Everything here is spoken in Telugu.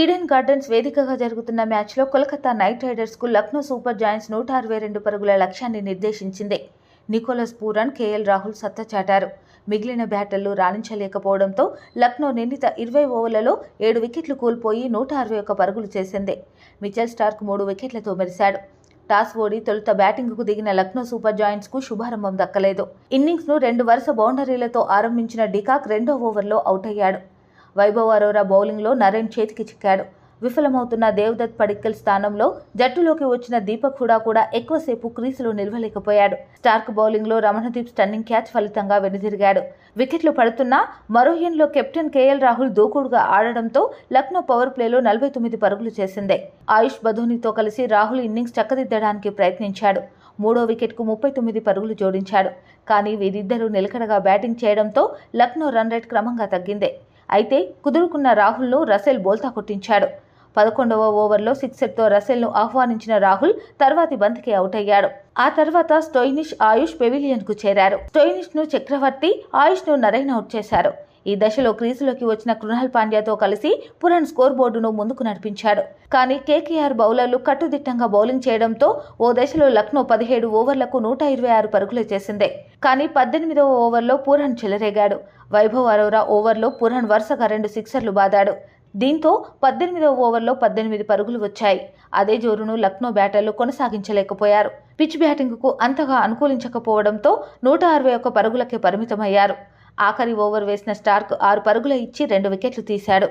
ఈడెన్ గార్డెన్స్ వేదికగా జరుగుతున్న మ్యాచ్లో కోల్కతా నైట్ రైడర్స్కు లక్నో సూపర్ జాయింట్స్ నూట అరవై రెండు పరుగుల లక్ష్యాన్ని నిర్దేశించింది. నికోలస్ పూరన్ కేఎల్ రాహుల్ సత్తా చాటారు. మిగిలిన బ్యాటర్లు రాణించలేకపోవడంతో లక్నో నిర్ణీత ఇరవై ఓవర్లలో ఏడు వికెట్లు కోల్పోయి నూట అరవై ఒక్క పరుగులు చేసింది. మిచెల్ స్టార్క్ మూడు వికెట్లతో మెరిశాడు. టాస్ ఓడి తొలుత బ్యాటింగ్కు దిగిన లక్నో సూపర్ జాయింట్స్కు శుభారంభం దక్కలేదు. ఇన్నింగ్స్ను రెండు వరుస బౌండరీలతో ఆరంభించిన డికాక్ రెండో ఓవర్లో అవుట్ అయ్యాడు వైభవ్ అరోరా బౌలింగ్లో నరేన్ చేతికి చిక్కాడు. విఫలమవుతున్న దేవదత్ పడిక్కల్ స్థానంలో జట్టులోకి వచ్చిన దీపక్ హుడా కూడా ఎక్కువసేపు క్రీసులో నిలవలేకపోయాడు. స్టార్క్ బౌలింగ్లో రమణదీప్ స్టన్నింగ్ క్యాచ్ ఫలితంగా వెనుదిరిగాడు. వికెట్లు పడుతున్నా మరోహీన్లో కెప్టెన్ కేఎల్ రాహుల్ దూకుడుగా ఆడడంతో లక్నో పవర్ ప్లేలో నలభై తొమ్మిది పరుగులు చేసింది. ఆయుష్ బధోనితో కలిసి రాహుల్ ఇన్నింగ్స్ చక్కదిద్దడానికి ప్రయత్నించాడు. మూడో వికెట్కు ముప్పై తొమ్మిది పరుగులు జోడించాడు. కానీ వీరిద్దరూ నిలకడగా బ్యాటింగ్ చేయడంతో లక్నో రన్ రేట్ క్రమంగా తగ్గింది. అయితే కుదురుకున్న రాహుల్ను రసెల్ బోల్తా కొట్టించాడు. పదకొండవ ఓవర్లో సిక్సర్తో రసెల్ను ఆహ్వానించిన రాహుల్ తర్వాతి బంతికి అవుట్ అయ్యాడు ఆ తర్వాత స్టోయినిష్ ఆయుష్ పెవిలియన్కు చేరారు. స్టోయినిష్ను చక్రవర్తి ఆయుష్ను నరైన్ అవుట్ చేశారు. ఈ దశలో క్రీజులోకి వచ్చిన కృణాల్ పాండ్యాతో కలిసి పురాణ్ స్కోర్ బోర్డును ముందుకు నడిపించాడు. కానీ కేకేఆర్ బౌలర్లు కట్టుదిట్టంగా బౌలింగ్ చేయడంతో ఓ దశలో లక్నో పదిహేడు ఓవర్లకు నూట ఇరవై ఆరు పరుగులు చేసింది. కానీ పద్దెనిమిదవ ఓవర్లో పురణ్ చెలరేగాడు. వైభవ్ అరోరా ఓవర్లో పురణ్ వరుసగా రెండు సిక్సర్లు బాదాడు. దీంతో పద్దెనిమిదవ ఓవర్లో పద్దెనిమిది పరుగులు వచ్చాయి. అదే జోరును లక్నో బ్యాటర్లు కొనసాగించలేకపోయారు. పిచ్ బ్యాటింగ్కు అంతగా అనుకూలించకపోవడంతో నూట అరవై ఒక్క పరుగులకే పరిమితమయ్యారు. ఆఖరి ఓవర్ వేసిన స్టార్క్ ఆరు పరుగులు ఇచ్చి రెండు వికెట్లు తీశాడు.